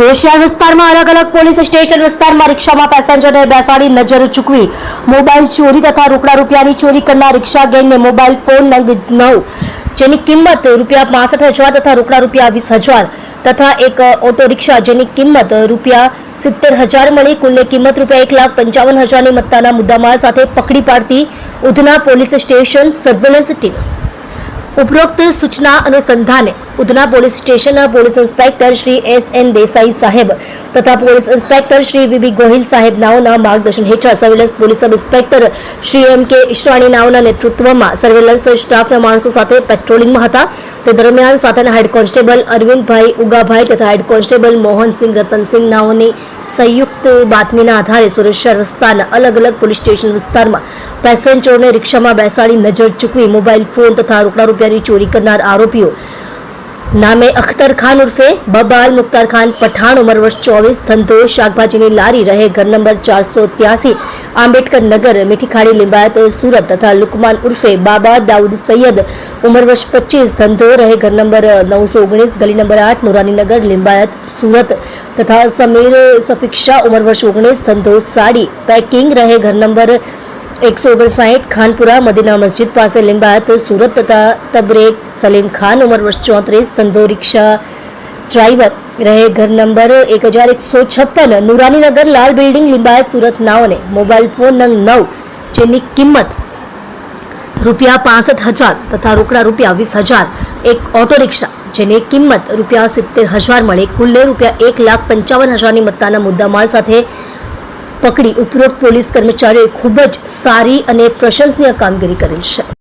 સુરક્ષા વિસ્તારમાં અલગ અલગ પોલીસ સ્ટેશન વિસ્તારમાં રિક્ષામાં પેસેન્જરને બેસાડી નજર ચૂકવી. મોબાઈલ ચોરી તથા રોકડા રૂપિયાની ચોરી કરનાર રિક્ષા ગેંગને મોબાઈલ ફોન નંગ નવ, જેની કિંમત રૂપિયા પાસઠ હજાર તથા રોકડા રૂપિયા વીસ હજાર તથા એક ઓટો રિક્ષા જેની કિંમત રૂપિયા સિત્તેર હજાર મળી. કુલની કિંમત રૂપિયા એક લાખ પંચાવન હજારની મત્તાના મુદ્દામાલ સાથે પકડી પાડતી Udhna police station surveillance team. ઉપરોક્ત સૂચના અનુસંધાને ઉધના પોલીસ સ્ટેશનના police inspector Shri S N Desai સાહેબ તથા police inspector Shri V B Gohil સાહેબ નાઓના માર્ગદર્શન હેઠળ surveillance police sub inspector Shri M K Ishrani નાઓના નેતૃત્વમાં સર્વેલન્સ સ્ટાફના માણસો સાથે પેટ્રોલિંગમાં હતા. તે દરમિયાન સાથેના હેડ કોન્સ્ટેબલ અરવિંદભાઈ ઉગાભાઈ તથા હેડ કોન્સ્ટેબલ મોહનસિંહ રતનસિંહ નાઓની સંયુક્ત બાતમીના આધારે સુરેશ્વર વિસ્તારના અલગ અલગ પોલીસ સ્ટેશન વિસ્તારમાં પેસેન્જરોને રિક્ષામાં બેસાડી નજર ચૂકવી મોબાઈલ ફોન તથા રોકડા રૂપિયાની ચોરી કરનાર આરોપીઓ નામે અખ્તર ખાન ઉર્ફે બબાલ મુખ્તાર ખાન પઠાણ ઉંમર વર્ષ ચોવીસ ધંધો શાકભાજીની લારી રહે ઘર નંબર ચારસો ત્યાસી આંબેડકર નગર મીઠીખાડી લિંબાયત સુરત તથા લુકમાન ઉર્ફે બાબા દાઉદ સૈયદ ઉંમર વર્ષ પચીસ ધંધો રહે ઘર નંબર નવસો ઓગણીસ ગલી નંબર આઠ નુરાનીનગર લિંબાયત સુરત તથા સમીર સફીક શાહ ઉંમર વર્ષ ઓગણીસ ધંધો સાડી પેકિંગ રહે ઘર નંબર એકસો ઓગણસાઠ ખાનપુરા મદીના મસ્જિદ પાસે લિંબાયત, સુરત તથા તબરેક, સલીમ ખાન ઉંમર વર્ષ ચોત્રીસ, ધંધો રિક્ષા ડ્રાઈવર રહે ઘર નંબર એક હજાર એકસો છપ્પન, નુરાનીનગર લાલ બિલ્ડિંગ, લિંબાયત, સુરત નાઓને મોબાઈલ ફોન નંગ નવ, જેની કિંમત રૂપિયા પાસઠ હજાર તથા રોકડા રૂપિયા વીસ હજાર, એક ઓટો રિક્ષા, જેની કિંમત રૂપિયા સિત્તેર હજાર મળે. કુલ્લે રૂપિયા એક લાખ પંચાવન હજારની મત્તાના મુદ્દામાલ સાથે પકડી ઉપરોક્ત પોલીસ કર્મચારીઓએ ખૂબ જ સારી અને પ્રશંસનીય કામગીરી કરેલ છે.